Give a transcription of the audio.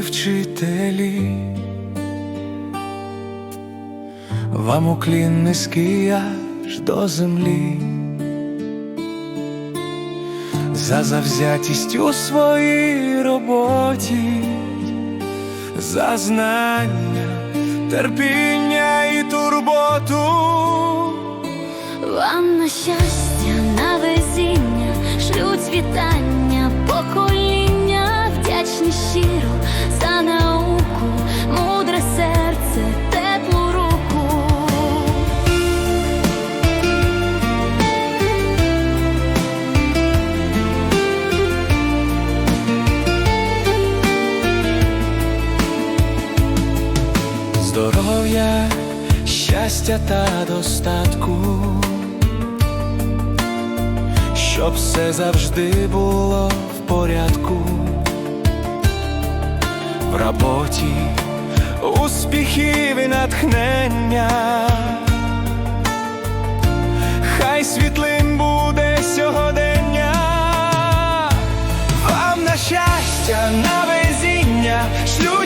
вчителі, вам уклін низький аж до землі, за завзятість у своїй роботі, за знання, терпіння і турботу. Вам на щастя, на везіння, шлють вітання, здоров'я, щастя та достатку, щоб все завжди було в порядку, в роботі успіхів і натхнення, хай світлим буде сьогодення, вам на щастя, на везіння. шлюб